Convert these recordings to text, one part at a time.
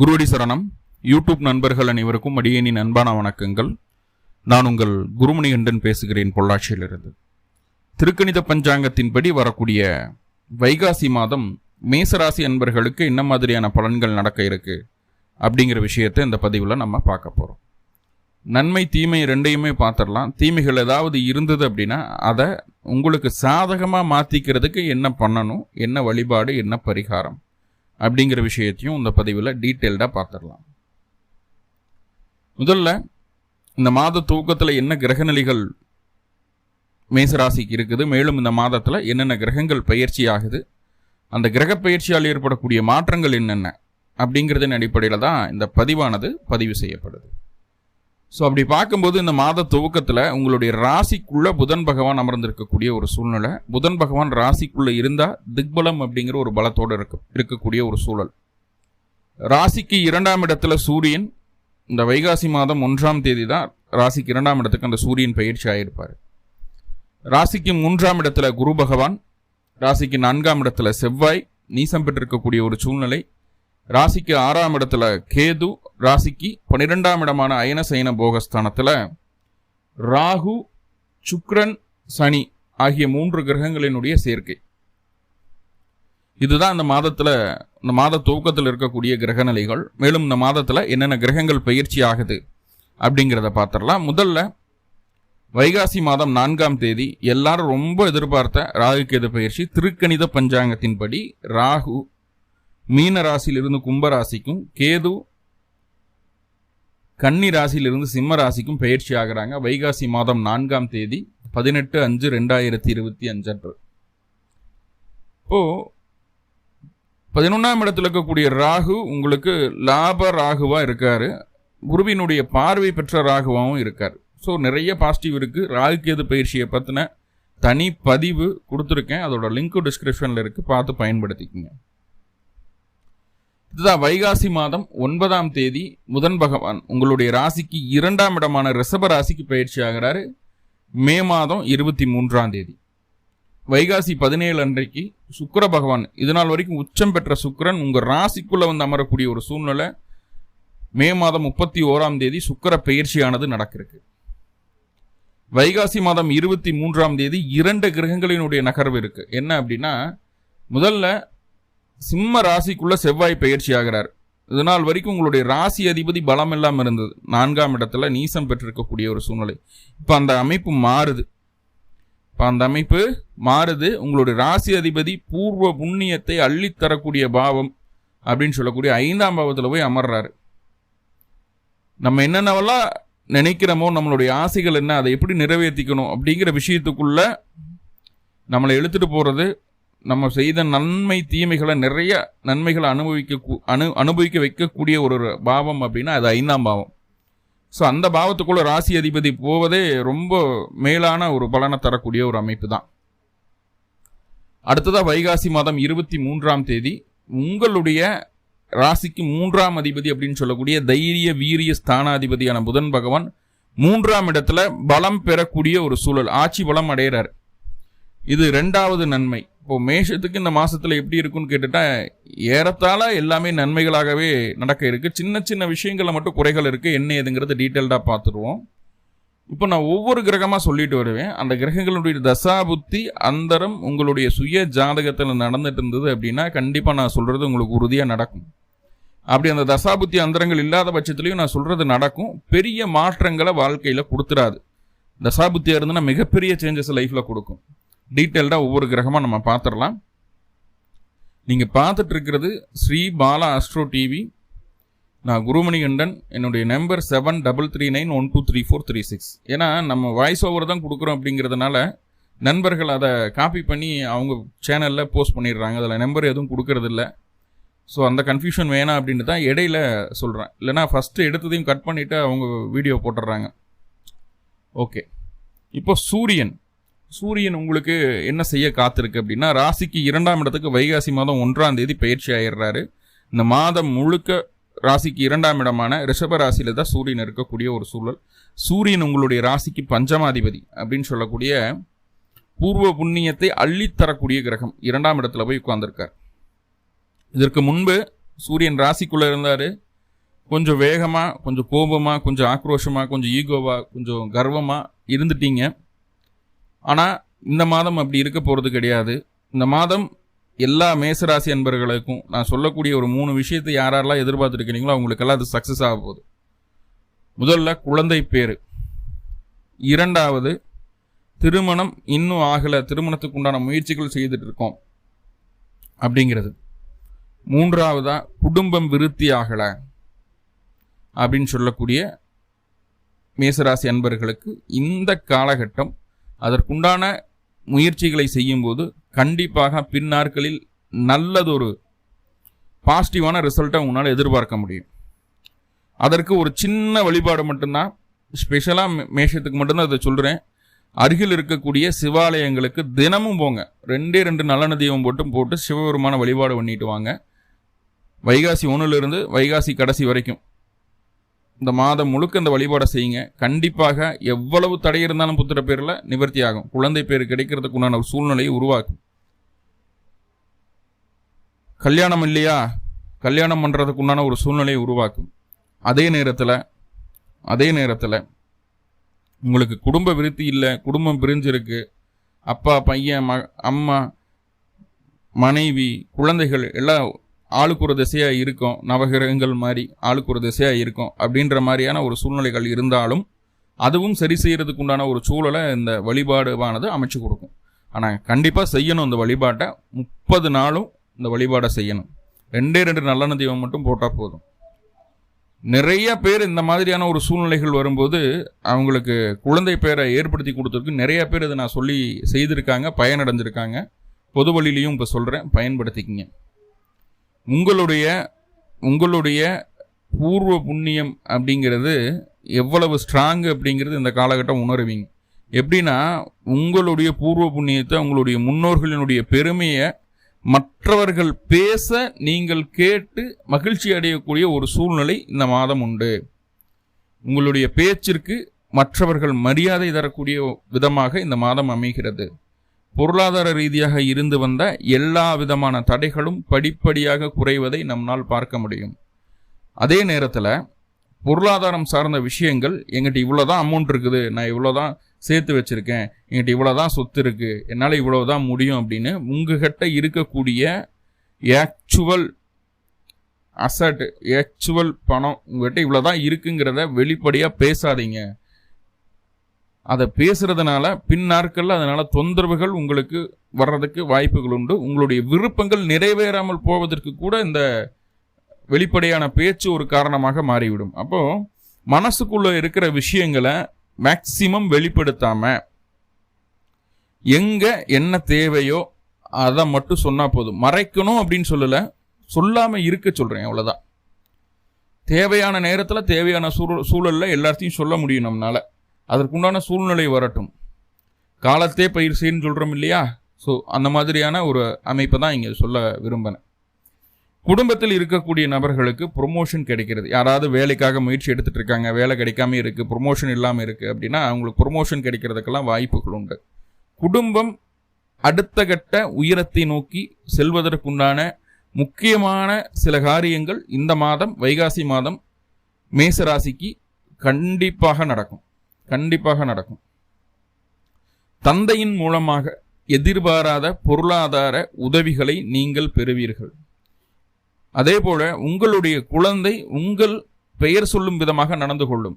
குருவடி சரணம். யூடியூப் நண்பர்கள் அனைவருக்கும் அடியேனின் அன்பான வணக்கங்கள். நான் உங்கள் குருமணிகண்டன் பேசுகிறேன் பொள்ளாச்சியிலிருந்து. திருக்கணித பஞ்சாங்கத்தின்படி வரக்கூடிய வைகாசி மாதம் மேசராசி அன்பர்களுக்கு என்ன மாதிரியான பலன்கள் நடக்க இருக்கு அப்படிங்கிற விஷயத்தை இந்த பதிவில் நம்ம பார்க்க போகிறோம் நன்மை தீமை ரெண்டையுமே பார்த்துடலாம். தீமைகள் ஏதாவது இருந்தது அப்படின்னா அதை உங்களுக்கு சாதகமாக மாற்றிக்கிறதுக்கு என்ன பண்ணணும்? என்ன வழிபாடு? என்ன பரிகாரம்? அப்படிங்கிற விஷயத்தையும் இந்த பதிவில் டீட்டெயில்டாக பார்த்துடலாம் முதல்ல இந்த மாத தூக்கத்தில் என்ன கிரகநிலைகள் மேசராசிக்கு இருக்குது மேலும் இந்த மாதத்தில் என்னென்ன கிரகங்கள் பயிற்சி ஆகுது அந்த கிரக பயிற்சியால் ஏற்படக்கூடிய மாற்றங்கள் என்னென்ன அப்படிங்கிறதின் அடிப்படையில் தான் இந்த பதிவானது பதிவு செய்யப்படுது. ஸோ அப்படி பார்க்கும்போது இந்த மாத துவக்கத்தில் உங்களுடைய ராசிக்குள்ள புதன் பகவான் அமர்ந்திருக்கக்கூடிய ஒரு சூழ்நிலை. புதன் பகவான் ராசிக்குள்ள இருந்தால் திக்பலம் அப்படிங்கிற ஒரு பலத்தோடு இருக்க இருக்கக்கூடிய ஒரு சூழல். ராசிக்கு இரண்டாம் இடத்துல சூரியன் இந்த வைகாசி மாதம் ஒன்றாம் தேதி தான் ராசிக்கு இரண்டாம் இடத்துக்கு அந்த சூரியன் பயிற்சி ஆகியிருப்பார் ராசிக்கு மூன்றாம் இடத்துல குரு பகவான் ராசிக்கு நான்காம் இடத்துல செவ்வாய் நீசம் பெற்றிருக்கக்கூடிய ஒரு சூழ்நிலை. ராசிக்கு ஆறாம் இடத்துல கேது ராசிக்கு பன்னிரெண்டாம் இடமான அயன சயன போகஸ்தானத்தில் ராகு சுக்ரன் சனி ஆகிய மூன்று கிரகங்களினுடைய சேர்க்கை. இதுதான் இந்த மாதத்தில் இந்த மாத துவக்கத்தில் இருக்கக்கூடிய கிரகநிலைகள். மேலும் இந்த மாதத்தில் என்னென்ன கிரகங்கள் பயிற்சி ஆகுது அப்படிங்கிறத பார்த்துடலாம். முதல்ல வைகாசி மாதம் நான்காம் தேதி எல்லாரும் ரொம்ப எதிர்பார்த்த ராகு கேது பயிற்சி திருக்கணித பஞ்சாங்கத்தின்படி ராகு மீன ராசியிலிருந்து கும்ப ராசிக்கும் கேது கன்னி ராசியிலிருந்து சிம்ம ராசிக்கும் பயிற்சி ஆகிறாங்க. வைகாசி மாதம் நான்காம் தேதி பதினெட்டு அஞ்சு ரெண்டாயிரத்தி இருபத்தி அஞ்சன்று இப்போ பதினொன்றாம் இடத்துல இருக்கக்கூடிய ராகு உங்களுக்கு லாப ராகுவாக இருக்காரு. குருவினுடைய பார்வை பெற்ற ராகுவாகவும் இருக்கார். ஸோ நிறைய பாசிட்டிவ் இருக்குது ராகு கேது பயிற்சியை பற்றின தனி பதிவு கொடுத்துருக்கேன். அதோட லிங்க் டிஸ்கிரிப்ஷனில் இருக்குது பார்த்து பயன்படுத்திக்கோங்க. இதுதான் வைகாசி மாதம் ஒன்பதாம் தேதி முதன் பகவான் உங்களுடைய ராசிக்கு இரண்டாம் இடமான ரிஷப ராசிக்கு பயிற்சி ஆகிறாரு. மே மாதம் இருபத்தி மூன்றாம் தேதி. வைகாசி பதினேழு அன்றைக்கு சுக்கர பகவான் இது நாள் வரைக்கும் உச்சம் பெற்ற சுக்கரன் உங்கள் ராசிக்குள்ளே வந்து அமரக்கூடிய ஒரு சூழ்நிலை. மே மாதம் முப்பத்தி ஓராம் தேதி சுக்கர பயிற்சியானது நடக்கிறது வைகாசி மாதம் இருபத்தி மூன்றாம் தேதி இரண்டு கிரகங்களினுடைய நகர்வு இருக்குது என்ன அப்படின்னா முதல்ல சிம்ம ராசிக்குள்ள செவ்வாய் பயிற்சி ஆகிறார். இதனால் வரைக்கும் உங்களுடைய ராசி அதிபதி பலம் இல்லாமல் இருந்தது. நான்காம் இடத்துல நீசம் பெற்றிருக்கக்கூடிய ஒரு சூழ்நிலை. இப்போ அந்த அமைப்பு மாறுது. இப்போ அந்த அமைப்பு மாறுது. உங்களுடைய ராசி அதிபதி பூர்வ புண்ணியத்தை அள்ளித்தரக்கூடிய பாவம் அப்படின்னு சொல்லக்கூடிய ஐந்தாம் பாவத்தில் போய் அமர்றாரு. நம்ம என்னென்னவெல்லாம் நினைக்கிறோமோ நம்மளுடைய ஆசைகள் என்ன அதை எப்படி நிறைவேற்றிக்கணும் அப்படிங்கிற விஷயத்துக்குள்ள நம்மளை எழுத்துட்டு போகிறது நம்ம செய்த நன்மை தீமைகளை நிறைய நன்மைகளை அனுபவிக்க அனு அனுபவிக்க வைக்கக்கூடிய ஒரு பாவம் அப்படின்னா அது ஐந்தாம் பாவம். ஸோ அந்த பாவத்துக்குள்ளே ராசி அதிபதி போவதே ரொம்ப மேலான ஒரு பலனை தரக்கூடிய ஒரு அமைப்பு தான். அடுத்ததாக வைகாசி மாதம் இருபத்தி மூன்றாம் தேதி உங்களுடைய ராசிக்கு மூன்றாம் அதிபதி அப்படின்னு சொல்லக்கூடிய தைரிய வீரிய ஸ்தானாதிபதியான புதன் பகவான் மூன்றாம் இடத்துல பலம் பெறக்கூடிய ஒரு சூழல் ஆட்சி பலம் அடைகிறார் இது ரெண்டாவது நன்மை. இப்போ மேஷத்துக்கு இந்த மாசத்துல எப்படி இருக்குன்னு கேட்டுட்டா ஏறத்தாழ எல்லாமே நன்மைகளாகவே நடக்க இருக்கு. சின்ன சின்ன விஷயங்கள்ல மட்டும் குறைகள் இருக்கு. என்ன ஏதுங்கிறது டீட்டெயில்டாக பார்த்துருவோம் இப்போ நான் ஒவ்வொரு கிரகமாக சொல்லிட்டு வருவேன். அந்த கிரகங்களுடைய தசா புத்தி அந்தரம் உங்களுடைய சுய ஜாதகத்தில் நடந்துட்டு இருந்தது அப்படின்னா கண்டிப்பாக நான் சொல்கிறது உங்களுக்கு உறுதியாக நடக்கும். அப்படி அந்த தசாபுத்தி அந்தரங்கள் இல்லாத பட்சத்துலையும் நான் சொல்கிறது நடக்கும். பெரிய மாற்றங்களை வாழ்க்கையில் கொடுத்துறாது. தசாபுத்தியாக இருந்ததுன்னா மிகப்பெரிய சேஞ்சஸ் லைஃப்பில் கொடுக்கும். டீட்டெயில்டாக ஒவ்வொரு கிரகமாக நம்ம பார்த்துடலாம் நீங்கள் பார்த்துட்ருக்கிறது ஸ்ரீ பாலா அஸ்ட்ரோ டிவி நான் குருமணிகண்டன் என்னுடைய number seven double three nine one two three four three six ஏன்னா நம்ம வாய்ஸ் ஓவர் தான் கொடுக்குறோம் அப்படிங்கிறதுனால நண்பர்கள் அதை காப்பி பண்ணி அவங்க சேனலில் போஸ்ட் பண்ணிடுறாங்க. அதில் நம்பர் எதுவும் கொடுக்கறதில்ல. ஸோ அந்த கன்ஃபியூஷன் வேணாம் அப்படின்னு தான் இடையில சொல்கிறேன் இல்லைனா ஃபஸ்ட்டு எடுத்ததையும் கட் பண்ணிவிட்டு அவங்க வீடியோ போட்டுடுறாங்க. ஓகே இப்போ சூரியன். சூரியன் உங்களுக்கு என்ன செய்ய காத்திருக்கு அப்படின்னா ராசிக்கு இரண்டாம் இடத்துக்கு வைகாசி மாதம் ஒன்றாம் தேதி பயிற்சி ஆயிடுறாரு. இந்த மாதம் முழுக்க ராசிக்கு இரண்டாம் இடமான ரிஷப ராசியில் தான் சூரியன் இருக்கக்கூடிய ஒரு சூழல். சூரியன் உங்களுடைய ராசிக்கு பஞ்சமாதிபதி அப்படின்னு சொல்லக்கூடிய பூர்வ புண்ணியத்தை அள்ளித்தரக்கூடிய கிரகம் இரண்டாம் இடத்துல போய் உட்கார்ந்துருக்கார். இதற்கு முன்பு சூரியன் ராசிக்குள்ளே இருந்தார். கொஞ்சம் வேகமாக கொஞ்சம் கோபமாக கொஞ்சம் ஆக்ரோஷமாக கொஞ்சம் ஈகோவாக கொஞ்சம் கர்வமாக இருந்துட்டீங்க. ஆனால் இந்த மாதம் அப்படி இருக்க போகிறது கிடையாது. இந்த மாதம் எல்லா மேசராசி அன்பர்களுக்கும் நான் சொல்லக்கூடிய ஒரு மூணு விஷயத்தை யாரெல்லாம் எதிர்பார்த்துருக்கிறீங்களோ அவங்களுக்கெல்லாம் அது சக்ஸஸ் ஆக போகுது. முதல்ல குழந்தை பேர். இரண்டாவது திருமணம் இன்னும் ஆகலை திருமணத்துக்கு உண்டான முயற்சிகள் செய்துட்டு இருக்கோம் அப்படிங்கிறது. மூன்றாவதாக குடும்பம் விருத்தி ஆகலை அப்படின்னு சொல்லக்கூடிய மேசராசி அன்பர்களுக்கு இந்த காலகட்டம் அதற்குண்டான முயற்சிகளை செய்யும்போது கண்டிப்பாக பின்னாட்களில் நல்லதொரு பாசிட்டிவான ரிசல்ட்டை உன்னால் எதிர்பார்க்க முடியும். அதற்கு ஒரு சின்ன வழிபாடு மட்டும்தான். ஸ்பெஷலாக மேஷத்துக்கு மட்டும்தான் அதை சொல்கிறேன் அருகில் இருக்கக்கூடிய சிவாலயங்களுக்கு தினமும் போங்க. ரெண்டே ரெண்டு நல்ல தெய்வம் போட்டும் போட்டு சிவபெருமான வழிபாடு பண்ணிட்டு வாங்க. வைகாசி ஒன்றுலேருந்து வைகாசி கடைசி வரைக்கும். இந்த மாதம் முழுக்க இந்த வழிபாடை செய்யுங்க. கண்டிப்பாக எவ்வளவு தடை இருந்தாலும் புத்திர பேரில் நிவர்த்தி ஆகும். குழந்தை பேர் கிடைக்கிறதுக்கு உண்டான ஒரு சூழ்நிலையை உருவாக்கும். கல்யாணம் இல்லையா? கல்யாணம் பண்ணுறதுக்கு உண்டான ஒரு சூழ்நிலையை உருவாக்கும். அதே நேரத்தில் அதே நேரத்தில் உங்களுக்கு குடும்ப விருத்தி இல்லை குடும்பம் பிரிஞ்சிருக்கு. அப்பா பையன் ம அம்மா மனைவி குழந்தைகள் எல்லாம் ஆளுக்கு ஒரு திசையாக இருக்கும் நவகிரகங்கள் மாதிரி ஆளுக்கு ஒரு திசையாக இருக்கும் அப்படின்ற மாதிரியான ஒரு சூழ்நிலைகள் இருந்தாலும் அதுவும் சரி செய்கிறதுக்கு உண்டான ஒரு சூழலை இந்த வழிபாடுவானது அமைச்சு கொடுக்கும். ஆனால் கண்டிப்பாக செய்யணும் இந்த வழிபாட்டை. முப்பது நாளும் இந்த வழிபாடை செய்யணும். ரெண்டே ரெண்டு நல்லெண்ண தீபம் மட்டும் போட்டால் போதும். நிறைய பேர் இந்த மாதிரியான ஒரு சூழ்நிலைகள் வரும்போது அவங்களுக்கு குழந்தை பேரை ஏற்படுத்தி கொடுத்துருக்கு நிறைய பேர் இதை நான் சொல்லி செய்திருக்காங்க பயனடைஞ்சிருக்காங்க. பொது வழியிலையும் இப்போ சொல்கிறேன் பயன்படுத்திக்கிங்க. உங்களுடைய உங்களுடைய பூர்வ புண்ணியம் அப்படிங்கிறது எவ்வளவு ஸ்ட்ராங் அப்படிங்கிறது இந்த காலகட்டம் உணர்வீங்க. எப்படின்னா உங்களுடைய பூர்வ புண்ணியத்தை உங்களுடைய முன்னோர்களினுடைய பெருமையை மற்றவர்கள் பேச நீங்கள் கேட்டு மகிழ்ச்சி அடையக்கூடிய ஒரு சூழ்நிலை இந்த மாதம் உண்டு. உங்களுடைய பேச்சிற்கு மற்றவர்கள் மரியாதை தரக்கூடிய விதமாக இந்த மாதம் அமைகிறது. பொருளாதார ரீதியாக இருந்து வந்த எல்லா விதமான தடைகளும் படிப்படியாக குறைவதை நம்மால் பார்க்க முடியும். அதே நேரத்தில் பொருளாதாரம் சார்ந்த விஷயங்கள் எங்கிட்ட இவ்வளோதான் அமௌண்ட் இருக்குது நான் இவ்வளோதான் சேர்த்து வச்சுருக்கேன் எங்கிட்ட இவ்வளோதான் சொத்து இருக்குது என்னால் இவ்வளோதான் முடியும் அப்படின்னு உங்ககிட்ட இருக்கக்கூடிய ஆக்சுவல் அசட் ஆக்சுவல் பணம் உங்ககிட்ட இவ்வளோதான் இருக்குங்கிறத வெளிப்படையாக பேசாதீங்க. அதை பேசுறதுனால பின் நாட்களில் தொந்தரவுகள் உங்களுக்கு வர்றதுக்கு வாய்ப்புகள் உண்டு. உங்களுடைய விருப்பங்கள் நிறைவேறாமல் போவதற்கு கூட இந்த வெளிப்படையான பேச்சு ஒரு காரணமாக மாறிவிடும். அப்போ மனசுக்குள்ளே இருக்கிற விஷயங்களை மேக்சிமம் வெளிப்படுத்தாம எங்க என்ன தேவையோ அதை மட்டும் சொன்னா போதும். மறைக்கணும் அப்படின்னு சொல்லலை சொல்லாம இருக்க சொல்றேன் அவ்வளோதான் தேவையான நேரத்தில் தேவையான சூழல் சூழலில் எல்லாத்தையும் சொல்ல முடியும் நம்மளால அதற்குண்டான சூழ்நிலை வரட்டும். காலத்தே பயிர் செய்யன்னு சொல்கிறோம் இல்லையா? ஸோ அந்த மாதிரியான ஒரு அமைப்பை தான் இங்கே சொல்ல விரும்பினேன் குடும்பத்தில் இருக்கக்கூடிய நபர்களுக்கு ப்ரொமோஷன் கிடைக்கிறது. யாராவது வேலைக்காக முயற்சி எடுத்துகிட்டு இருக்காங்க வேலை கிடைக்காம இருக்குது ப்ரொமோஷன் இல்லாமல் இருக்குது அப்படின்னா அவங்களுக்கு ப்ரொமோஷன் கிடைக்கிறதுக்கெல்லாம் வாய்ப்புகள் உண்டு. குடும்பம் அடுத்த கட்ட உயரத்தை நோக்கி செல்வதற்குண்டான முக்கியமான சில காரியங்கள் இந்த மாதம் வைகாசி மாதம் மேசராசிக்கு கண்டிப்பாக நடக்கும். கண்டிப்பாக நடக்கும். தந்தையின் மூலமாக எதிர்பாராத பொருளாதார உதவிகளை நீங்கள் பெறுவீர்கள். அதே போல உங்களுடைய குழந்தை உங்கள் பெயர் சொல்லும் விதமாக நடந்து கொள்ளும்.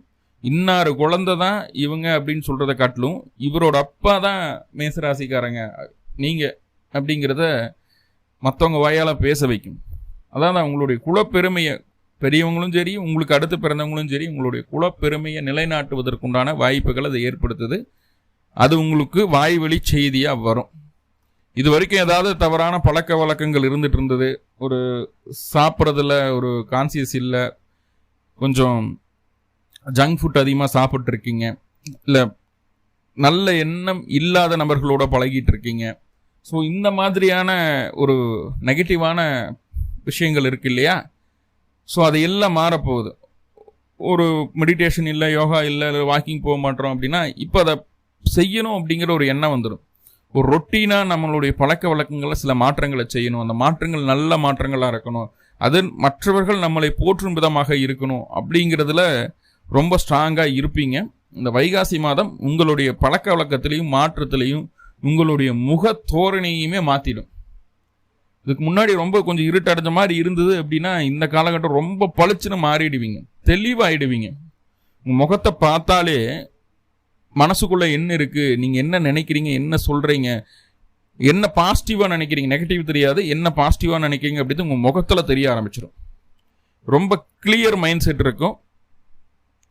இன்னார் குழந்தை தான் இவங்க அப்படின்னு சொல்கிறத காட்டிலும் இவரோட அப்பா தான் மேசராசிக்காரங்க. நீங்கள் அப்படிங்கிறத மற்றவங்க வாயால் பேச வைக்கும். அதான் உங்களுடைய குலப்பெருமையை பெரியவங்களும் சரி உங்களுக்கு அடுத்து பிறந்தவங்களும் சரி உங்களுடைய குலப்பெருமையை நிலைநாட்டுவதற்குண்டான வாய்ப்புகள் அதை ஏற்படுத்துது. அது உங்களுக்கு வாய்வழி செய்தியாக வரும். இது வரைக்கும் ஏதாவது தவறான பழக்க வழக்கங்கள் இருந்துட்டு இருந்தது. ஒரு சாப்பிட்றதுல ஒரு கான்சியஸ் இல்லை. கொஞ்சம் ஜங்க் ஃபுட் அதிகமாக சாப்பிட்ருக்கீங்க இல்லை நல்ல எண்ணம் இல்லாத நபர்களோட பழகிட்டு இருக்கீங்க ஸோ இந்த மாதிரியான ஒரு நெகட்டிவான விஷயங்கள் இருக்கு இல்லையா? ஸோ அது எல்லாம் மாறப்போகுது. ஒரு மெடிடேஷன் இல்லை யோகா இல்லை வாக்கிங் போக மாட்டோம் அப்படின்னா இப்போ அதை செய்யணும் அப்படிங்கிற ஒரு எண்ணம் வந்துடும் ஒரு ரொட்டீனாக நம்மளுடைய பழக்க வழக்கங்களில் சில மாற்றங்களை செய்யணும். அந்த மாற்றங்கள் நல்ல மாற்றங்களாக இருக்கணும். அது மற்றவர்கள் நம்மளை போற்றும் விதமாக இருக்கணும் அப்படிங்கிறதுல ரொம்ப ஸ்ட்ராங்காக இருப்பீங்க. இந்த வைகாசி மாதம் உங்களுடைய பழக்க வழக்கத்திலையும் மாற்றத்திலையும் உங்களுடைய முக தோரணையுமே மாற்றிடும் இதுக்கு முன்னாடி ரொம்ப கொஞ்சம் இருட்டடைஞ்ச மாதிரி இருந்தது அப்படின்னா இந்த காலகட்டம் ரொம்ப பளிச்சுன்னு மாறிடுவீங்க. தெளிவாயிடுவீங்க. உங்கள் முகத்தை பார்த்தாலே மனசுக்குள்ளே என்ன இருக்குது நீங்கள் என்ன நினைக்கிறீங்க? என்ன சொல்கிறீங்க என்ன பாசிட்டிவாக நினைக்கிறீங்க? நெகட்டிவ் தெரியாது. என்ன பாசிட்டிவாக நினைக்கிறீங்க அப்படின்னு உங்கள் முகத்தில் தெரிய ஆரம்பிச்சிடும் ரொம்ப கிளியர் மைண்ட் செட் இருக்கும்.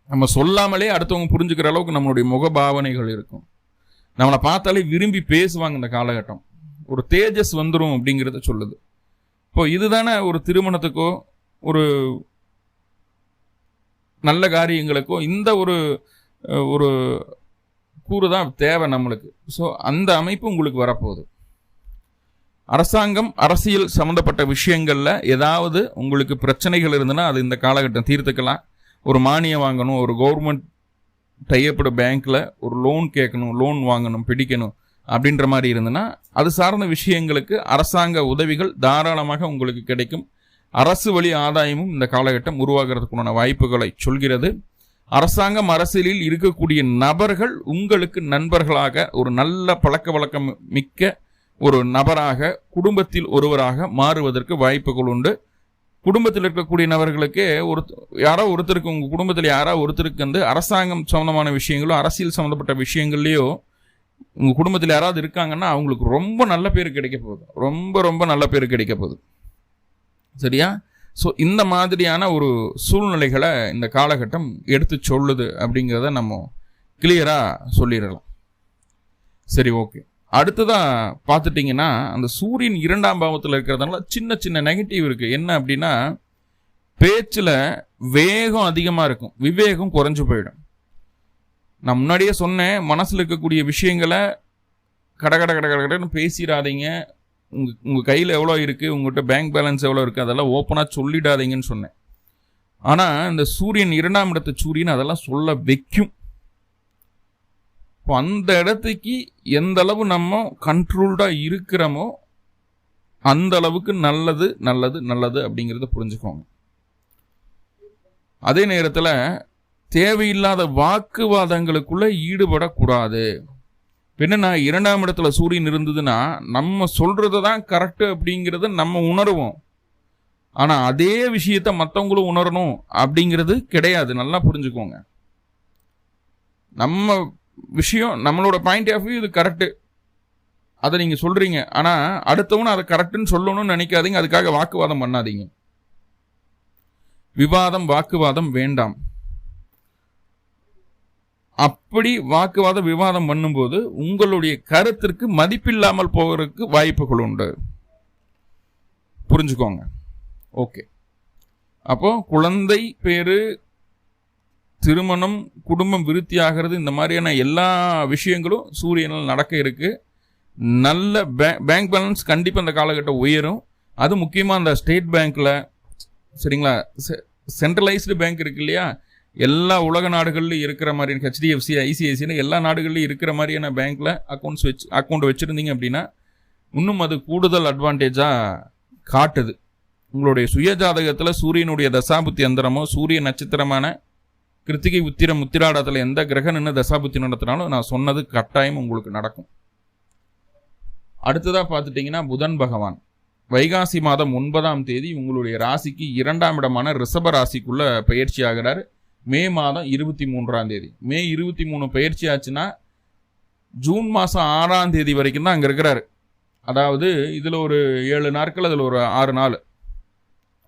நம்ம சொல்லாமலே அடுத்தவங்க புரிஞ்சுக்கிற அளவுக்கு நம்மளுடைய முக பாவனைகள் இருக்கும். நம்மளை பார்த்தாலே விரும்பி பேசுவாங்க இந்த காலகட்டம். ஒரு தேஜஸ் வந்துடும் அப்படிங்கிறத சொல்லுது. இப்போ இதுதானே ஒரு திருமணத்துக்கோ ஒரு நல்ல காரியங்களுக்கோ இந்த ஒரு ஒரு கூறு தான் தேவை நம்மளுக்கு. ஸோ அந்த அமைப்பு உங்களுக்கு வரப்போகுது. அரசாங்கம் அரசியல் சம்மந்தப்பட்ட விஷயங்களில் ஏதாவது உங்களுக்கு பிரச்சனைகள் இருந்ததுன்னா அது இந்த காலகட்டம் தீர்த்துக்கலாம். ஒரு மானியம் வாங்கணும் ஒரு கவர்மெண்ட் டையப்பட பேங்க்கில் ஒரு லோன் கேட்கணும் லோன் வாங்கணும் பிடிக்கணும். அப்படின்ற மாதிரி இருந்ததுன்னா அது சார்ந்த விஷயங்களுக்கு அரசாங்க உதவிகள் தாராளமாக உங்களுக்கு கிடைக்கும். அரசு வழி ஆதாயமும் இந்த காலகட்டம் உருவாகிறதுக்குண்டான வாய்ப்புகளை சொல்கிறது. அரசாங்கம் அரசியலில் இருக்கக்கூடிய நபர்கள் உங்களுக்கு நண்பர்களாக ஒரு நல்ல பழக்க வழக்கம் மிக்க ஒரு நபராக குடும்பத்தில் ஒருவராக மாறுவதற்கு வாய்ப்புகள் உண்டு. குடும்பத்தில் இருக்கக்கூடிய நபர்களுக்கு ஒரு யாரோ ஒருத்தருக்கு உங்கள் குடும்பத்தில் யாரோ ஒருத்தருக்கு வந்து அரசாங்கம் சம்மந்தமான விஷயங்களோ அரசியல் சம்மந்தப்பட்ட விஷயங்கள்லேயோ உங்கள் குடும்பத்தில் யாராவது இருக்காங்கன்னா அவங்களுக்கு ரொம்ப நல்ல பேர் கிடைக்க போகுது. ரொம்ப ரொம்ப நல்ல பேர் கிடைக்க போகுது. சரியா? ஸோ இந்த மாதிரியான ஒரு சூழ்நிலைகளை இந்த காலகட்டம் எடுத்து சொல்லுது அப்படிங்கிறத நம்ம கிளியராக சொல்லிடலாம். சரி ஓகே அடுத்ததாக பார்த்துட்டிங்கன்னா அந்த சூரியன் இரண்டாம் பாவத்தில் இருக்கிறதுனால சின்ன சின்ன நெகட்டிவ் இருக்குது என்ன அப்படின்னா பேச்சில் வேகம் அதிகமாக இருக்கும். விவேகம் குறைஞ்சு போயிடும். நான் முன்னாடியே சொன்னேன் மனசில் இருக்கக்கூடிய விஷயங்களை கட கட கட கட கடன்னு பேசிடாதீங்க. உங்கள் உங்கள் கையில் எவ்வளோ இருக்குது உங்கள்கிட்ட பேங்க் பேலன்ஸ் எவ்வளோ இருக்குது அதெல்லாம் ஓப்பனாக சொல்லிடாதீங்கன்னு சொன்னேன். ஆனால் இந்த சூரியன் இரண்டாம் இடத்து சூரியன் அதெல்லாம் சொல்ல வைக்கும். இப்போ அந்த இடத்துக்கு எந்த அளவு நம்ம கண்ட்ரோல்டாக இருக்கிறோமோ அந்த அளவுக்கு நல்லது நல்லது நல்லது அப்படிங்கிறத புரிஞ்சுக்கோங்க. அதே நேரத்தில் தேவையில்லாத வாக்குவாதங்களுக்குள்ள ஈடுபடக்கூடாது. என்னன்னா இரண்டாம் இடத்துல சூரியன் இருந்ததுன்னா நம்ம சொல்றது தான் கரெக்டு அப்படிங்கிறத நம்ம உணருவோம். ஆனால் அதே விஷயத்தை மற்றவங்களும் உணரணும் அப்படிங்கிறது கிடையாது. நல்லா புரிஞ்சுக்கோங்க. நம்ம விஷயம் நம்மளோட பாயிண்ட் ஆஃப் வியூ இது கரெக்டு அதை நீங்கள் சொல்கிறீங்க ஆனால் அடுத்தவனும் அதை கரெக்டுன்னு சொல்லணும்னு நினைக்காதீங்க. அதுக்காக வாக்குவாதம் பண்ணாதீங்க. விவாதம் வாக்குவாதம் வேண்டாம். அப்படி வாக்குவாதம் விவாதம் பண்ணும்போது உங்களுடைய கருத்திற்கு மதிப்பில்லாமல் போவதற்கு வாய்ப்புகள் உண்டு. புரிஞ்சுக்கோங்க. ஓகே அப்போ குழந்தை பேரு திருமணம் குடும்பம் விருத்தி ஆகிறது இந்த மாதிரியான எல்லா விஷயங்களும் சூரியனில் நடக்க இருக்கு. நல்ல பேங்க் பேலன்ஸ் கண்டிப்பாக அந்த காலகட்டம் உயரும். அது முக்கியமாக அந்த ஸ்டேட் பேங்க்கில் சரிங்களா? சென்ட்ரலைஸ்டு பேங்க் இருக்கு இல்லையா? எல்லா உலக நாடுகள்லையும் இருக்கிற மாதிரி ஹெச்டிஎஃப்சி ஐசிஐசின்னு எல்லா நாடுகள்லையும் இருக்கிற மாதிரியான பேங்க்கில் அக்கௌண்ட்ஸ் வச்சு அக்கௌண்ட் வச்சுருந்தீங்க அப்படின்னா இன்னும் அது கூடுதல் அட்வான்டேஜாக காட்டுது. உங்களுடைய சுய ஜாதகத்தில் சூரியனுடைய தசாபுத்தி அந்தரமோ சூரிய நட்சத்திரமான கிருத்திகை உத்திரம் உத்திராடத்தில் எந்த கிரகம் நின்று தசாபுத்தி நடத்தினாலும் நான் சொன்னது கட்டாயம் உங்களுக்கு நடக்கும். அடுத்ததாக பார்த்துட்டிங்கன்னா புதன் பகவான். வைகாசி மாதம் ஒன்பதாம் தேதி உங்களுடைய ராசிக்கு இரண்டாம் இடமான ரிஷப ராசிக்குள்ளே பயிற்சி ஆகிறார். மே மாதம் இருபத்தி மூன்றாம் தேதி. மே இருபத்தி மூணு பயிற்சி ஆச்சுன்னா ஜூன் மாதம் ஆறாம் தேதி வரைக்கும் தான் அங்கே இருக்கிறாரு. அதாவது இதில் ஒரு ஏழு நாட்கள் அதில் ஒரு ஆறு நாள்.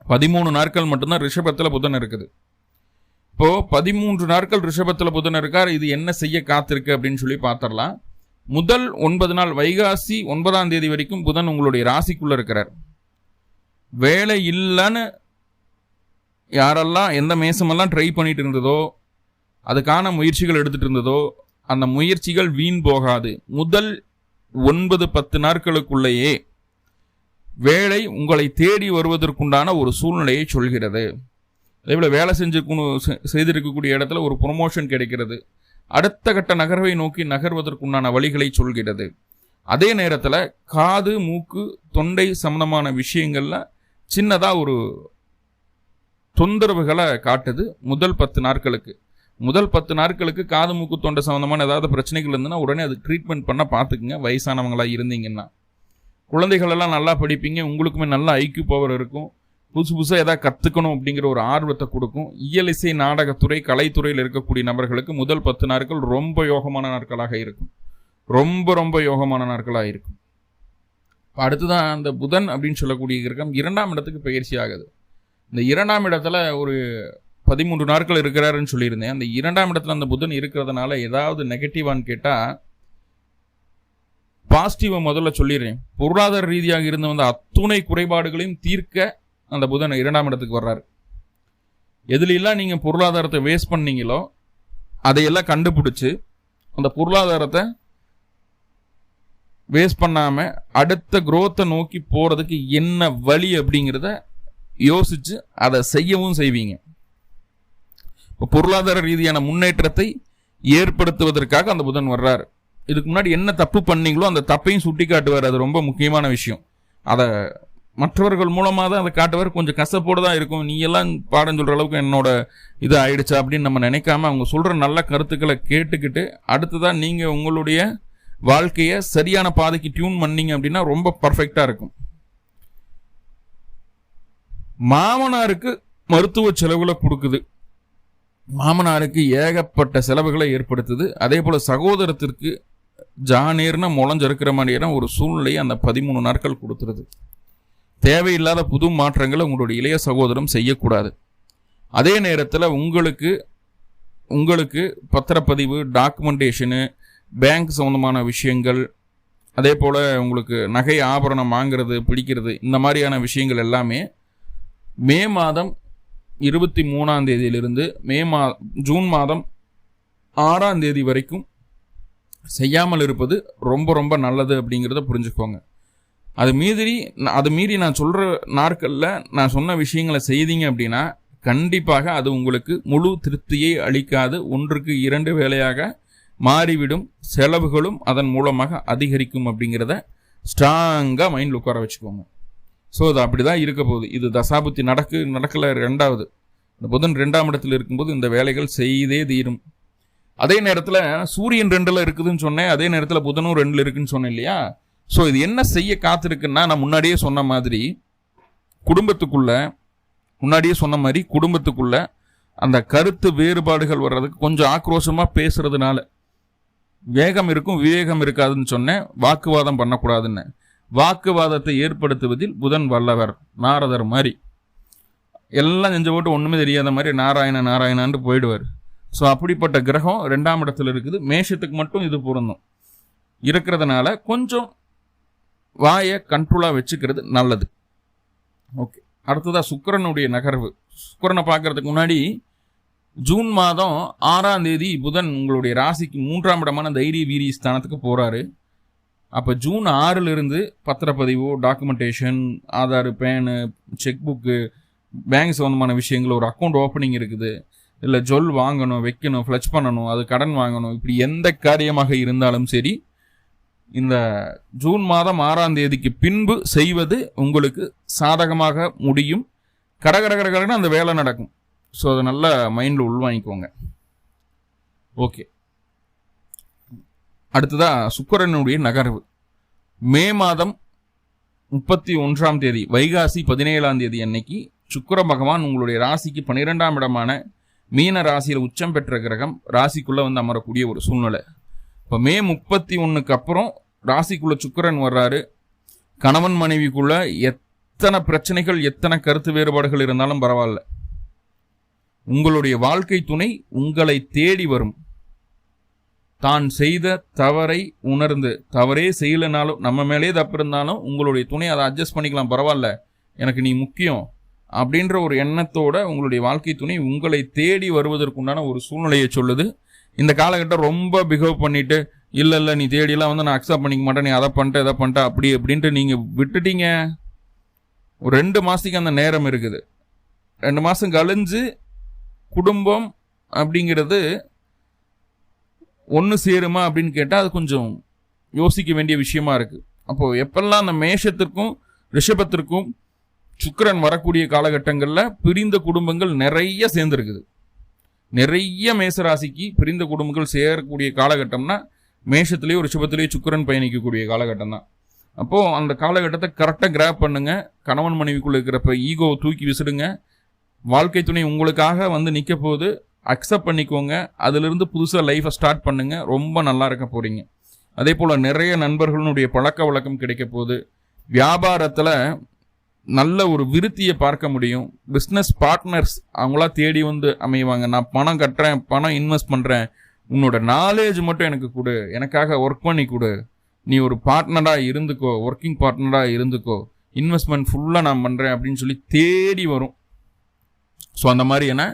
பதிமூணு நாட்கள் மட்டும்தான் ரிஷபத்தில் புதன் இருக்குது. இப்போது பதிமூன்று நாட்கள் ரிஷபத்தில் புதன் இருக்கார் இது என்ன செய்ய காத்திருக்கு அப்படின்னு சொல்லி பார்த்துடலாம் முதல் ஒன்பது நாள் வைகாசி ஒன்பதாம் தேதி வரைக்கும் புதன் உங்களுடைய ராசிக்குள்ளே இருக்கிறார். வேலை இல்லைன்னு யாரெல்லாம் எந்த மேசமெல்லாம் ட்ரை பண்ணிட்டு இருந்ததோ அதுக்கான முயற்சிகள் எடுத்துகிட்டு இருந்ததோ அந்த முயற்சிகள் வீண் போகாது. முதல் ஒன்பது பத்து நாட்களுக்குள்ளேயே வேலை உங்களை தேடி வருவதற்குண்டான ஒரு சூழ்நிலையை சொல்கிறது. அதே போல் வேலை செஞ்சு செய்திருக்கக்கூடிய இடத்துல ஒரு ப்ரொமோஷன் கிடைக்கிறது. அடுத்த கட்ட நகர்வை நோக்கி நகர்வதற்குண்டான வழிகளை சொல்கிறது. அதே நேரத்தில் காது மூக்கு தொண்டை சம்பந்தமான விஷயங்களில் சின்னதாக ஒரு தொந்தரவுகளை காட்டுது முதல் பத்து நாட்களுக்கு. முதல் பத்து நாட்களுக்கு காது மூக்கு தொண்டை சம்மந்தமான ஏதாவது பிரச்சனைகள் இருந்ததுன்னா உடனே அது ட்ரீட்மெண்ட் பண்ண பார்த்துக்குங்க. வயசானவங்களா இருந்தீங்கன்னா. குழந்தைகளெல்லாம் நல்லா படிப்பீங்க உங்களுக்குமே நல்ல ஐக்கியூ பவர் இருக்கும். புதுசு புதுசாக எதாவது கற்றுக்கணும் அப்படிங்கிற ஒரு ஆர்வத்தை கொடுக்கும். இயலிசை நாடகத்துறை கலைத்துறையில் இருக்கக்கூடிய நபர்களுக்கு முதல் பத்து நாட்கள் ரொம்ப யோகமான நாட்களாக இருக்கும். ரொம்ப ரொம்ப யோகமான நாட்களாக இருக்கும். இப்போ அடுத்துதான் அந்த புதன் அப்படின்னு சொல்லக்கூடிய கிரகம் இரண்டாம் இடத்துக்கு பயிற்சி ஆகுது. இந்த இரண்டாம் இடத்துல ஒரு பதிமூன்று நாட்கள் இருக்கிறாருன்னு சொல்லியிருந்தேன். அந்த இரண்டாம் இடத்துல அந்த புதன் இருக்கிறதுனால ஏதாவது நெகட்டிவான்னு கேட்டால் பாசிட்டிவை முதல்ல சொல்லிடுறேன். பொருளாதார ரீதியாக இருந்த வந்த அத்துணை குறைபாடுகளையும் தீர்க்க அந்த புதன் இரண்டாம் இடத்துக்கு வர்றாரு. எதுலாம் நீங்கள் பொருளாதாரத்தை வேஸ்ட் பண்ணீங்களோ அதையெல்லாம் கண்டுபிடிச்சி அந்த பொருளாதாரத்தை வேஸ்ட் பண்ணாமல் அடுத்த குரோத்தை நோக்கி போகிறதுக்கு என்ன வழி அப்படிங்கிறத யோசிச்சு அதை செய்யவும் செய்வீங்க. இப்போ பொருளாதார ரீதியான முன்னேற்றத்தை ஏற்படுத்துவதற்காக அந்த புதன் வர்றாரு. இதுக்கு முன்னாடி என்ன தப்பு பண்ணீங்களோ அந்த தப்பையும் சுட்டி காட்டுவார் அது ரொம்ப முக்கியமான விஷயம். அதை மற்றவர்கள் மூலமாக தான் அதை காட்டுவார். கொஞ்சம் கசப்போடு தான் இருக்கும். நீ எல்லாம் பாடம் சொல்கிற அளவுக்கு என்னோட இது ஆயிடுச்சா அப்படின்னு நம்ம நினைக்காம அவங்க சொல்கிற நல்ல கருத்துக்களை கேட்டுக்கிட்டு அடுத்ததான் நீங்கள் உங்களுடைய வாழ்க்கையை சரியான பாதைக்கு டியூன் பண்ணீங்க அப்படின்னா ரொம்ப பர்ஃபெக்டாக இருக்கும். மாமனாருக்கு மருத்துவ செலவுகளை கொடுக்குது. மாமனாருக்கு ஏகப்பட்ட செலவுகளை ஏற்படுத்துது. அதே போல் சகோதரத்திற்கு ஜானீர்னு முளைஞ்சிருக்கிற மாதிரியான ஒரு சூழ்நிலையை அந்த பதிமூணு நாட்கள் கொடுத்துருது. தேவையில்லாத புது மாற்றங்களை உங்களுடைய இளைய சகோதரம் செய்யக்கூடாது. அதே நேரத்தில் உங்களுக்கு உங்களுக்கு பத்திரப்பதிவு டாக்குமெண்டேஷனு பேங்க் சம்மந்தமான விஷயங்கள் அதே போல் உங்களுக்கு நகை ஆபரணம் வாங்கிறது பிடிக்கிறது இந்த மாதிரியான விஷயங்கள் எல்லாமே மே மாதம் இருபத்தி மூணாம் தேதியிலிருந்து மே மா ஜூன் மாதம் ஆறாம் தேதி வரைக்கும் செய்யாமல் இருப்பது ரொம்ப ரொம்ப நல்லது அப்படிங்கிறத புரிஞ்சுக்கோங்க. அது மீறி அது மீறி நான் சொல்கிற நாட்களில் நான் சொன்ன விஷயங்களை செய்தீங்க அப்படின்னா கண்டிப்பாக அது உங்களுக்கு முழு திருப்தியை அளிக்காது. ஒன்றுக்கு இரண்டு வேலையாக மாறிவிடும். செலவுகளும் அதன் மூலமாக அதிகரிக்கும் அப்படிங்கிறத ஸ்ட்ராங்காக மைண்டில் உட்கார வச்சுக்கோங்க. ஸோ அது அப்படி தான் இருக்க போகுது. இது தசாபுத்தி நடக்கு நடக்கலை ரெண்டாவது இந்த புதன் ரெண்டாம் இடத்துல இருக்கும்போது இந்த வேலைகள் செய்தே தீரும். அதே நேரத்தில் சூரியன் ரெண்டில் இருக்குதுன்னு சொன்னேன். அதே நேரத்தில் புதனும் ரெண்டில் இருக்குன்னு சொன்னேன் இல்லையா? ஸோ இது என்ன செய்ய காத்திருக்குன்னா நான் முன்னாடியே சொன்ன மாதிரி குடும்பத்துக்குள்ள முன்னாடியே சொன்ன மாதிரி குடும்பத்துக்குள்ள அந்த கருத்து வேறுபாடுகள் வர்றதுக்கு கொஞ்சம் ஆக்ரோஷமாக பேசுறதுனால வேகம் இருக்கும் விவேகம் இருக்காதுன்னு சொன்னேன். வாக்குவாதம் பண்ணக்கூடாதுன்னு. வாக்குவாதத்தை ஏற்படுத்துவதில் புதன் வல்லவர் நாரதர் மாதிரி. எல்லாம் செஞ்ச போட்டு ஒன்றுமே தெரியாத மாதிரி நாராயண நாராயணான்ட்டு போயிடுவார். ஸோ அப்படிப்பட்ட கிரகம் ரெண்டாம் இடத்துல இருக்குது. மேஷத்துக்கு மட்டும் இது பொருந்தும். இருக்கிறதுனால கொஞ்சம் வாயை கண்ட்ரோலாக வச்சுக்கிறது நல்லது. ஓகே. அடுத்ததாக சுக்கரனுடைய நகர்வு. சுக்கரனை பார்க்கறதுக்கு முன்னாடி ஜூன் மாதம் ஆறாம் தேதி புதன் உங்களுடைய ராசிக்கு மூன்றாம் இடமான தைரிய வீரிய ஸ்தானத்துக்கு போகிறாரு அப்போ ஜூன் ஆறிலிருந்து பத்திரப்பதிவு documentation Aadhaar PAN cheque book bank சம்மந்தமான விஷயங்கள் ஒரு அக்கௌண்ட் ஓப்பனிங் இருக்குது. இல்லை ஜொல் வாங்கணும் வைக்கணும் ஃப்ளச் பண்ணணும் அது கடன் வாங்கணும் இப்படி எந்த காரியமாக இருந்தாலும் சரி இந்த ஜூன் மாதம் ஆறாம் தேதிக்கு பின்பு செய்வது உங்களுக்கு சாதகமாக முடியும். கடகடகடகடன்னு அந்த வேலை நடக்கும். ஸோ அதை நல்லா மைண்டில் உள்வாங்கிக்கோங்க. ஓகே அடுத்ததா சுக்கரனுடைய நகர்வு. மே மாதம் முப்பத்தி ஒன்றாம் தேதி வைகாசி பதினேழாம் தேதி அன்னைக்கு சுக்கர பகவான் உங்களுடைய ராசிக்கு பன்னிரெண்டாம் இடமான மீன ராசியில் உச்சம் பெற்ற கிரகம் ராசிக்குள்ளே வந்து அமரக்கூடிய ஒரு சூழ்நிலை. இப்போ மே முப்பத்தி ஒன்றுக்கு அப்புறம் ராசிக்குள்ளே சுக்கரன் வர்றாரு. கணவன் மனைவிக்குள்ள எத்தனை பிரச்சனைகள் எத்தனை கருத்து வேறுபாடுகள் இருந்தாலும் பரவாயில்ல. உங்களுடைய வாழ்க்கை துணை உங்களை தேடி வரும். தான் செய்த தவறை உணர்ந்து தவறே செய்யலைனாலும் நம்ம மேலே தப்பு இருந்தாலும் உங்களுடைய துணை அதை அட்ஜஸ்ட் பண்ணிக்கலாம் பரவாயில்ல எனக்கு நீ முக்கியம் அப்படின்ற ஒரு எண்ணத்தோட உங்களுடைய வாழ்க்கை துணை உங்களை தேடி வருவதற்குண்டான ஒரு சூழ்நிலையை சொல்லுது. இந்த காலகட்டம் ரொம்ப பிஹேவ் பண்ணிட்டு இல்லை இல்லை நீ தேடியெல்லாம் வந்து நான் அக்செப்ட் பண்ணிக்க மாட்டேன் நீ அதை பண்ணிட்டு எதை பண்ணிட்ட அப்படி அப்படின்ட்டு நீங்கள் விட்டுட்டீங்க. ஒரு ரெண்டு மாதத்துக்கு அந்த நேரம் இருக்குது. ரெண்டு மாதம் கழிஞ்சு குடும்பம் அப்படிங்கிறது ஒன்று சேருமா அப்படின்னு கேட்டால் அது கொஞ்சம் யோசிக்க வேண்டிய விஷயமா இருக்குது அப்போது எப்பெல்லாம் அந்த மேஷத்திற்கும் ரிஷபத்திற்கும் சுக்கரன் வரக்கூடிய காலகட்டங்களில் பிரிந்த குடும்பங்கள் நிறைய சேர்ந்துருக்குது. நிறைய மேசராசிக்கு பிரிந்த குடும்பங்கள் சேரக்கூடிய காலகட்டம்னா மேஷத்துலேயோ ரிஷபத்திலேயோ சுக்கரன் பயணிக்கக்கூடிய காலகட்டம் தான் அப்போது அந்த காலகட்டத்தை கரெக்டாக கிராப் பண்ணுங்கள் கணவன் மனைவிக்குள்ளே இருக்கிறப்ப ஈகோவை தூக்கி விசிடுங்க. வாழ்க்கை துணை உங்களுக்காக வந்து நிற்க போது அக்செப்ட் பண்ணிக்கோங்க. அதிலிருந்து புதுசாக லைஃப்பை ஸ்டார்ட் பண்ணுங்கள் ரொம்ப நல்லா இருக்க போகிறீங்க அதே போல் நிறைய நண்பர்களுடைய பழக்க வழக்கம் கிடைக்க போகுது. வியாபாரத்தில் நல்ல ஒரு விருத்தியை பார்க்க முடியும். பிஸ்னஸ் பார்ட்னர்ஸ் அவங்களா தேடி வந்து அமைவாங்க. நான் பணம் கட்டுறேன் பணம் இன்வெஸ்ட் பண்ணுறேன் உன்னோட நாலேஜ் மட்டும் எனக்கு கொடு. எனக்காக ஒர்க் பண்ணி கொடு. நீ ஒரு பார்ட்னராக இருந்துக்கோ ஒர்க்கிங் பார்ட்னராக இருந்துக்கோ. இன்வெஸ்ட்மெண்ட் ஃபுல்லாக நான் பண்ணுறேன் அப்படின்னு சொல்லி தேடி வரும். ஸோ அந்த மாதிரியான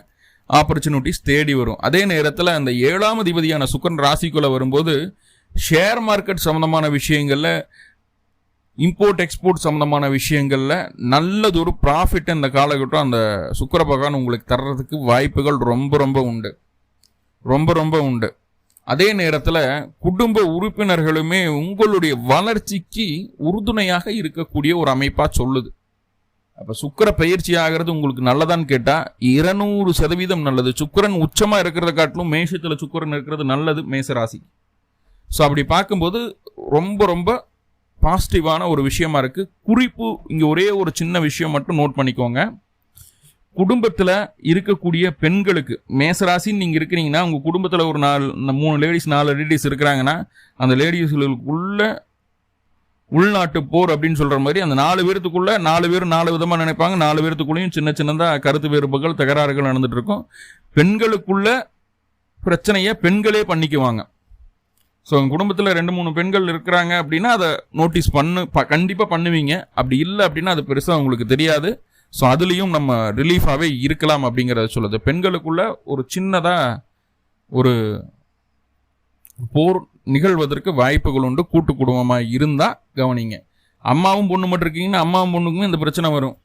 ஆப்பர்ச்சுனிட்டிஸ் தேடி வரும். அதே நேரத்தில் அந்த ஏழாம் அதிபதியான சுக்கரன் ராசிக்குள்ளே வரும்போது ஷேர் மார்க்கெட் சம்மந்தமான விஷயங்களில் இம்போர்ட் எக்ஸ்போர்ட் சம்மந்தமான விஷயங்களில் நல்லதொரு ப்ராஃபிட் இந்த காலகட்டம் அந்த சுக்கர பகவான் உங்களுக்கு தர்றதுக்கு வாய்ப்புகள் ரொம்ப ரொம்ப உண்டு. ரொம்ப ரொம்ப உண்டு. அதே நேரத்தில் குடும்ப உறுப்பினர்களுமே உங்களுடைய வளர்ச்சிக்கு உறுதுணையாக இருக்கக்கூடிய ஒரு அமைப்பாக சொல்லுது. அப்போ சுக்கர பயிற்சி ஆகிறது உங்களுக்கு நல்லதான்னு கேட்டால் இருநூறு சதவீதம் நல்லது. சுக்கரன் உச்சமாக இருக்கிறத காட்டிலும் மேஷத்தில் சுக்கரன் இருக்கிறது நல்லது மேசராசி. ஸோ அப்படி பார்க்கும்போது ரொம்ப ரொம்ப பாசிட்டிவான ஒரு விஷயமா இருக்குது குறிப்பு இங்கே ஒரே ஒரு சின்ன விஷயம் மட்டும் நோட் பண்ணிக்கோங்க. குடும்பத்தில் இருக்கக்கூடிய பெண்களுக்கு மேசராசின்னு நீங்கள் இருக்கிறீங்கன்னா உங்கள் குடும்பத்தில் ஒரு நாலு மூணு லேடிஸ் நாலு லேடிஸ் இருக்கிறாங்கன்னா அந்த லேடிஸ்களுக்குள்ள உள்நாட்டு போர் அப்படின்னு சொல்கிற மாதிரி அந்த நாலு பேர்த்துக்குள்ள நாலு பேர் நாலு விதமாக நினைப்பாங்க. நாலு பேர்த்துக்குள்ளேயும் சின்ன சின்னதாக கருத்து வேறுபாடுகள் தகராறுகள் நடந்துட்டு இருக்கும். பெண்களுக்குள்ள பிரச்சனையை பெண்களே பண்ணிக்குவாங்க. ஸோ உங்கள் குடும்பத்தில் ரெண்டு மூணு பெண்கள் இருக்கிறாங்க அப்படின்னா அதை நோட்டீஸ் பண்ணு ப கண்டிப்பாக பண்ணுவீங்க. அப்படி இல்லை அப்படின்னா அது பெருசாக உங்களுக்கு தெரியாது. ஸோ அதுலேயும் நம்ம ரிலீஃபாகவே இருக்கலாம் அப்படிங்கிறத சொல்லுது. பெண்களுக்குள்ள ஒரு சின்னதாக ஒரு போர் நிகழ்வதற்கு வாய்ப்புகள் உண்டு. கூட்டு குடும்பமாக இருந்தால் கவனிங்க. அம்மாவும் பொண்ணு மட்டும் இருக்கீங்கன்னா அம்மாவும் பொண்ணுக்கும் இந்த பிரச்சனை வரும்.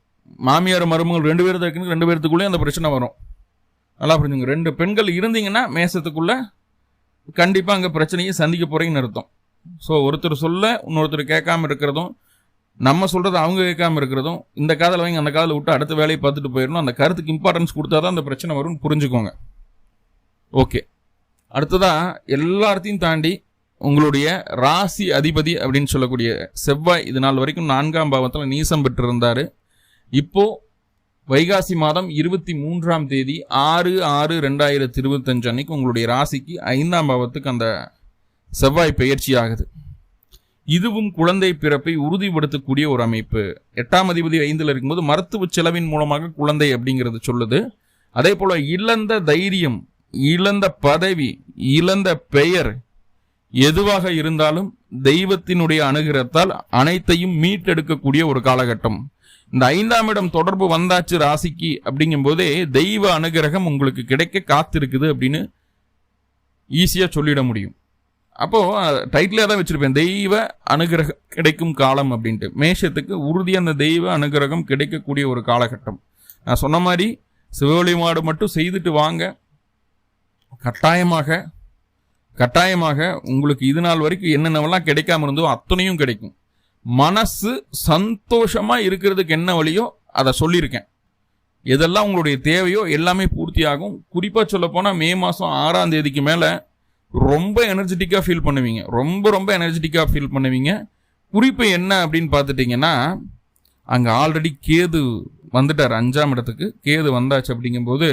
மாமியார் மருமகள் ரெண்டு பேர் இருக்கீங்க ரெண்டு பேர்த்துக்குள்ளேயும் அந்த பிரச்சனை வரும். நல்லா புரிஞ்சுங்க. ரெண்டு பெண்கள் இருந்தீங்கன்னா மேசத்துக்குள்ள கண்டிப்பாக அங்கே பிரச்சனையை சந்திக்க போகிறீங்கன்னு அர்த்தம். ஸோ ஒருத்தர் சொல்ல இன்னொருத்தர் கேட்காம இருக்கிறதும் நம்ம சொல்கிறது அவங்க கேட்காம இருக்கிறதும் இந்த காதில் வாங்கி அந்த காதில் விட்டு அடுத்த வேலையை பார்த்துட்டு போயிடணும். அந்த கருத்துக்கு இம்பார்ட்டன்ஸ் கொடுத்தா தான் அந்த பிரச்சனை வரும்னு புரிஞ்சுக்கோங்க. ஓகே அடுத்ததாக எல்லாத்தையும் தாண்டி உங்களுடைய ராசி அதிபதி அப்படின்னு சொல்லக்கூடிய செவ்வாய் இது நாள் வரைக்கும் நான்காம் பாவத்தில் நீசம் பெற்றிருந்தார். இப்போ வைகாசி மாதம் இருபத்தி மூன்றாம் தேதி ஆறு ஆறு ரெண்டாயிரத்தி இருபத்தஞ்சு அன்னைக்கு உங்களுடைய ராசிக்கு ஐந்தாம் பாவத்துக்கு அந்த செவ்வாய் பெயர்ச்சி ஆகுது இதுவும் குழந்தை பிறப்பை உறுதிப்படுத்தக்கூடிய ஒரு அமைப்பு. எட்டாம் அதிபதி ஐந்தில் இருக்கும்போது மருத்துவ செலவின் மூலமாக குழந்தை அப்படிங்கிறது சொல்லுது. அதே போல இழந்த தைரியம் இழந்த பதவி இழந்த பெயர் எதுவாக இருந்தாலும் தெய்வத்தினுடைய அனுகிரகத்தால் அனைத்தையும் மீட்டெடுக்கக்கூடிய ஒரு காலகட்டம். இந்த ஐந்தாம் இடம் தொடர்பு வந்தாச்சு ராசிக்கு அப்படிங்கும் போதே தெய்வ அனுகிரகம் உங்களுக்கு கிடைக்க காத்திருக்குது அப்படின்னு ஈஸியாக சொல்லிட முடியும். அப்போ டைட்டிலே தான் வச்சிருப்பேன். தெய்வ அனுகிரகம் கிடைக்கும் காலம் அப்படின்ட்டு. மேஷத்துக்கு உறுதி அந்த தெய்வ அனுகிரகம் கிடைக்கக்கூடிய ஒரு காலகட்டம். நான் சொன்ன மாதிரி சிவவழிமாடு மட்டும் செய்துட்டு வாங்க. கட்டாயமாக கட்டாயமாக உங்களுக்கு இது நாள் வரைக்கும் என்னென்னவெல்லாம் கிடைக்காம இருந்தோ அத்தனையும் கிடைக்கும். மனசு சந்தோஷமா இருக்கிறதுக்கு என்ன வழியோ அதை சொல்லியிருக்கேன். எதெல்லாம் உங்களுடைய தேவையோ எல்லாமே பூர்த்தியாகும். குறிப்பாக சொல்லப்போனால் மே மாதம் ஆறாம் தேதிக்கு மேலே ரொம்ப எனர்ஜெட்டிக்காக ஃபீல் பண்ணுவீங்க. ரொம்ப ரொம்ப எனர்ஜெட்டிக்காக ஃபீல் பண்ணுவீங்க. குறிப்பு என்ன அப்படின்னு பார்த்துட்டிங்கன்னா அங்கே ஆல்ரெடி கேது வந்துட்டார் அஞ்சாம் இடத்துக்கு. கேது வந்தாச்சு அப்படிங்கும்போது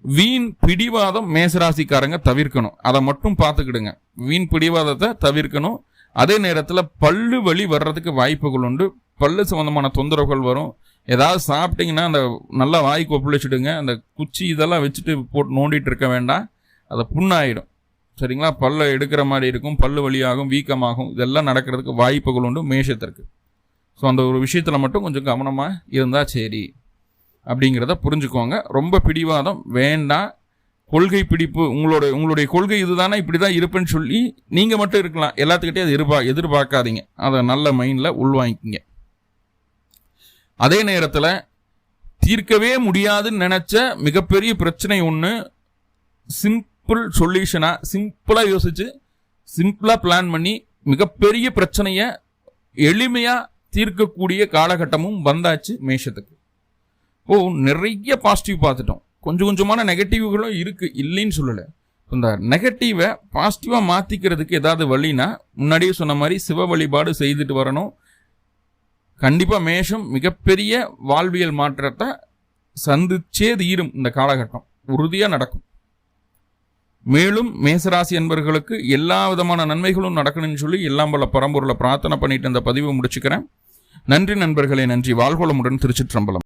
வீண் பிடிவாதம் மேசராசிக்காரங்க தவிர்க்கணும். அதை மட்டும் பார்த்துக்கிடுங்க. வீண் பிடிவாதத்தை தவிர்க்கணும். அதே நேரத்தில் பல்லு வலி வர்றதுக்கு வாய்ப்புகள் உண்டு. பல்லு சம்மந்தமான தொந்தரவுகள் வரும். ஏதாவது சாப்பிட்டீங்கன்னா அந்த நல்லா வாய் கொப்பளிச்சுடுங்க. அந்த குச்சி இதெல்லாம் வச்சுட்டு போட்டு நோண்டிட்டு இருக்க வேண்டாம். அதை புண்ணாயிடும். சரிங்களா? பல்ல எடுக்கிற மாதிரி இருக்கும். பல்லு வழியாகும் வீக்கமாகும். இதெல்லாம் நடக்கிறதுக்கு வாய்ப்புகள் உண்டு மேஷத்திற்கு. ஸோ அந்த ஒரு விஷயத்தில் மட்டும் கொஞ்சம் கவனமாக இருந்தால் சரி. அப்படிங்கிறத புரிஞ்சுக்கோங்க. ரொம்ப பிடிவாதம் வேண்டாம். கொள்கை பிடிப்பு உங்களோட உங்களுடைய கொள்கை இதுதானே இப்படி தான் இருப்பேன்னு சொல்லி நீங்கள் மட்டும் இருக்கலாம். எல்லாத்துக்கிட்டே அது எதிர்பா எதிர்பார்க்காதீங்க. அதை நல்ல மைண்டில் உள்வாங்கிக்கிங்க. அதே நேரத்தில் தீர்க்கவே முடியாதுன்னு நினச்ச மிகப்பெரிய பிரச்சனை ஒன்று சிம்பிள் சொல்யூஷனாக சிம்பிளாக யோசித்து சிம்பிளாக பிளான் பண்ணி மிகப்பெரிய பிரச்சனையை எளிமையாக தீர்க்கக்கூடிய காலகட்டமும் வந்தாச்சு மேஷத்துக்கு. ஓ நிறைய பாசிட்டிவ் பார்த்துட்டோம். கொஞ்சம் கொஞ்சமான நெகட்டிவ்களும் இருக்குது இல்லைன்னு சொல்லலை. இந்த நெகட்டிவை பாசிட்டிவாக மாற்றிக்கிறதுக்கு ஏதாவது வழினா முன்னாடியே சொன்ன மாதிரி சிவ வழிபாடு செய்துட்டு வரணும். கண்டிப்பாக மேஷம் மிகப்பெரிய வாழ்வியல் மாற்றத்தை சந்திச்சே தீரும் இந்த காலகட்டம். உறுதியாக நடக்கும். மேலும் மேசராசி என்பர்களுக்கு எல்லா விதமான நன்மைகளும் நடக்கணும்னு சொல்லி எல்லாம் பல பரம்பொருளை பிரார்த்தனை பண்ணிட்டு இந்த பதிவை முடிச்சுக்கிறேன். நன்றி நண்பர்களே நன்றி. வாழ்வளமுடன் திருச்சிற்றம்பலம்.